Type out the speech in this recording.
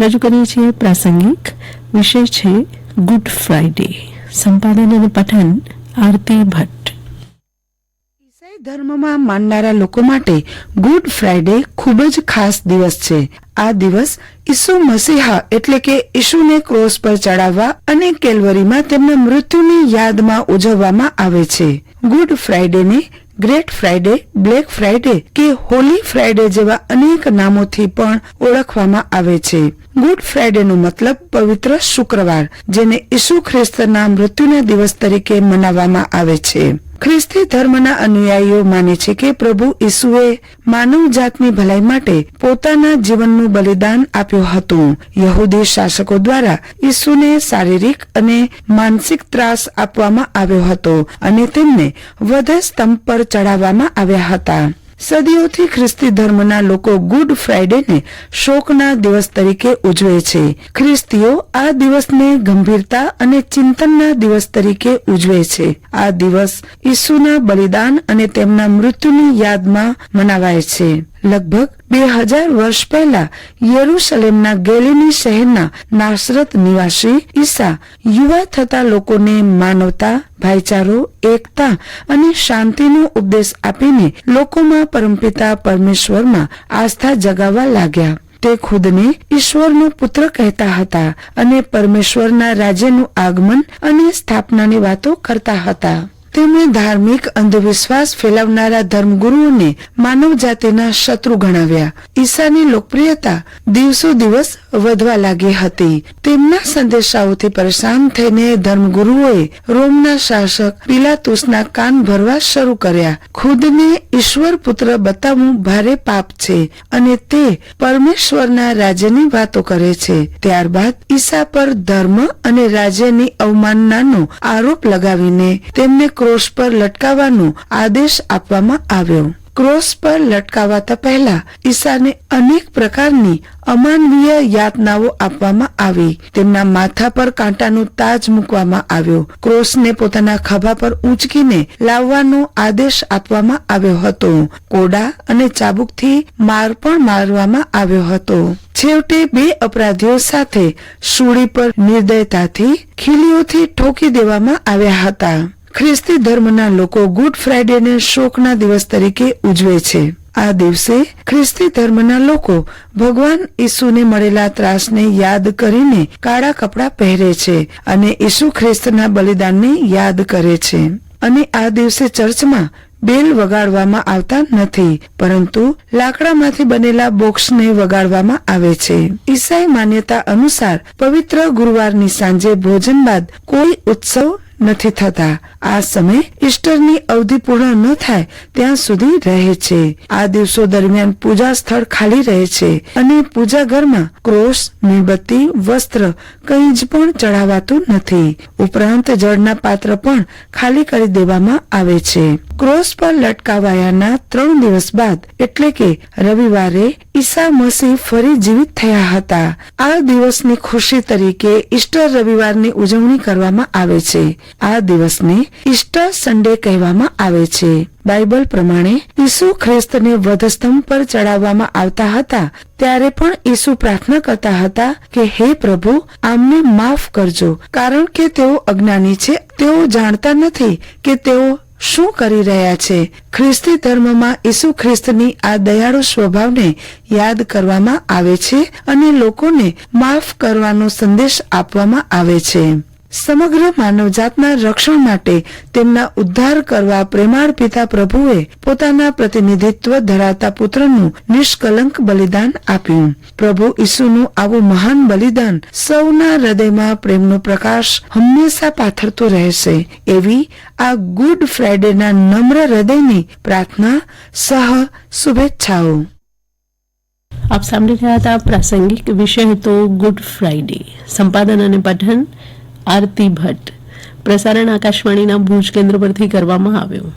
રજૂ કરીએ છીએ પ્રાસંગિક. વિષય છે ગુડ ફ્રાઈડે સંપાદન અને પઠન, આરતી ભટ્ટ. ઈસાઈ ધર્મમાં માનનારા લોકો માટે ગુડ ફ્રાઈડે ખૂબ જ ખાસ દિવસ છે. આ દિવસ ઈસુ મસીહા એટલે કે ઈસુને ક્રોસ પર ચડાવવા અને કેલવરીમાં તેમના મૃત્યુની યાદમાં ઉજવવામાં આવે છે. ગુડ ફ્રાઇડેને ગ્રેટ ફ્રાઇડે, બ્લેક ફ્રાઇડે કે હોલી ફ્રાઇડે જેવા અનેક નામોથી પણ ઓળખવામાં આવે છે. ગુડ ફ્રાઇડેનો મતલબ પવિત્ર શુક્રવાર, જેને ઈસુ ખ્રિસ્તના મૃત્યુના દિવસ તરીકે મનાવવામાં આવે છે. ખ્રિસ્તી ધર્મના અનુયાયીઓ માને છે કે પ્રભુ ઈસુએ માનવ જાતની ભલાઈ માટે પોતાના જીવનનું બલિદાન આપ્યું હતું. યહૂદી શાસકો દ્વારા ઈસુને શારીરિક અને માનસિક ત્રાસ આપવામાં આવ્યો હતો અને તેમને વધ સ્તંભ પર ચડાવવામાં આવ્યા હતા. સદીઓથી ખ્રિસ્તી ધર્મના લોકો ગુડ ફ્રાઇડેને શોકના દિવસ તરીકે ઉજવે છે. ખ્રિસ્તીઓ આ દિવસને ગંભીરતા અને ચિંતનના દિવસ તરીકે ઉજવે છે. આ દિવસ ઈસુના બલિદાન અને તેમના મૃત્યુની યાદમાં મનાવાય છે. લગભગ બે હજાર વર્ષ પહેલા યરુસલેમના ગેલિની શહેરના નાસરત નિવાસી ઈસા યુવા થતા લોકોને માનવતા, ભાઈચારો, એકતા અને શાંતિનો ઉપદેશ આપીને લોકોમાં પરમપિતા પરમેશ્વરમાં આસ્થા જગાવવા લાગ્યા. તે ખુદને ઈશ્વરનો પુત્ર કહેતા હતા અને પરમેશ્વરના રાજ્યનું આગમન અને સ્થાપનાની વાતો કરતા હતા. તેમણે ધાર્મિક અંધવિશ્વાસ ફેલાવનારા ધર્મગુરુઓને માનવ જાતિના શત્રુ ગણાવ્યા. ઈસાની લોકપ્રિયતા દિવસો દિવસ વધવા લાગી હતી. તેમના સંદેશાઓથી પરેશાન થઈને ધર્મગુરુઓએ રોમના શાસક પિલાતુસના કાન ભરવા શરૂ કર્યા. ખુદને ઈશ્વર પુત્ર બતાવવું ભારે પાપ છે અને તે પરમેશ્વરના રાજ્યની વાતો કરે છે. ત્યારબાદ ઈસા પર ધર્મ અને રાજ્યની અવમાનનાનો આરોપ લગાવીને તેમને ક્રોસ પર લટકાવવાનો આદેશ આપવામાં આવ્યો. ક્રોસ પર લટકાવાતા પહેલા ઈસાને અનેક પ્રકારની અમાનવીય યાતનાઓ આપવામાં આવી. તેમના માથા પર કાંટાનું તાજ મૂકવામાં આવ્યો. ક્રોસને પોતાના ખભા પર ઊંચકીને લાવવાનો આદેશ આપવામાં આવ્યો હતો. કોડા અને ચાબુકથી માર પણ મારવામાં આવ્યો હતો. છેવટે બે અપરાધીઓ સાથે સુડી પર નિર્દયતાથી ખીલીઓથી ઠોકી દેવામાં આવ્યા હતા. ખ્રિસ્તી ધર્મના લોકો ગુડ ફ્રાઈડેને શોકના દિવસ તરીકે ઉજવે છે. આ દિવસે ખ્રિસ્તી ધર્મના લોકો ભગવાન ઈસુને મળેલા ત્રાસને યાદ કરીને કાળા કપડાં પહેરે છે અને ઈસુ ખ્રિસ્તના બલિદાનને યાદ કરે છે. અને આ દિવસે ચર્ચમાં બેલ વગાડવામાં આવતા નથી, પરંતુ લાકડામાંથી બનેલા બોક્સને વગાડવામાં આવે છે. ઈસાઈ માન્યતા અનુસાર પવિત્ર ગુરુવારની સાંજે ભોજન બાદ કોઈ ઉત્સવ નથી થતા. આ સમય ઈસ્ટરની અવધિ પૂર્ણ ન થાય ત્યાં સુધી રહે છે. આ દિવસો દરમિયાન પૂજા સ્થળ ખાલી રહે છે અને પૂજા ઘરમાં ક્રોસ મીણબત્તી, વસ્ત્ર કંઈ જ પણ ચડાવાતું નથી. ઉપરાંત જળના પાત્ર પણ ખાલી કરી દેવામાં આવે છે. ક્રોસ પર લટકાવાયાના ત્રણ દિવસ બાદ એટલે કે રવિવારે ઈસા મસીહ ફરી જીવિત થયા હતા. આ દિવસની ખુશી તરીકે ઈસ્ટર રવિવારની ઉજવણી કરવામાં આવે છે. આ દિવસને ઈસ્ટર સન્ડે કહેવામાં આવે છે. બાઇબલ પ્રમાણે ઈસુ ખ્રિસ્તને વધસ્તંભ પર ચડાવવામાં આવતા હતા, ત્યારે પણ ઈસુ પ્રાર્થના કરતા હતા કે, હે પ્રભુ, આમને માફ કરજો, કારણ કે તેઓ અજ્ઞાની છે, તેઓ જાણતા નથી કે તેઓ શું કરી રહ્યા છે. ખ્રિસ્તી ધર્મમાં ઈસુ ખ્રિસ્તની આ દયાળુ સ્વભાવને યાદ કરવામાં આવે છે અને લોકોને માફ કરવાનો સંદેશ આપવામાં આવે છે. સમગ્ર માનવજાતના રક્ષણ માટે તેમના ઉદ્ધાર કરવા પ્રેમાળ પિતા પ્રભુએ પોતાના પ્રતિનિધિત્વ ધરાવતા પુત્રનું નિષ્કલંક બલિદાન આપ્યું. પ્રભુ ઈસુનું આવું મહાન બલિદાન સૌના હૃદયમાં પ્રેમનો પ્રકાશ હંમેશા પાથરતો રહેશે. એવી આ ગુડ ફ્રાઈડેના નમ્ર હૃદયની પ્રાર્થના સહ શુભેચ્છાઓ. આપ સાંભળી રહ્યા હતા પ્રાસંગિક વિષય હતો ગુડ ફ્રાઈડે સંપાદન અને પઠન આરતી ભટ્ટ. પ્રસારણ આકાશવાણીના ભુજ કેન્દ્ર પરથી કરવામાં આવ્યું.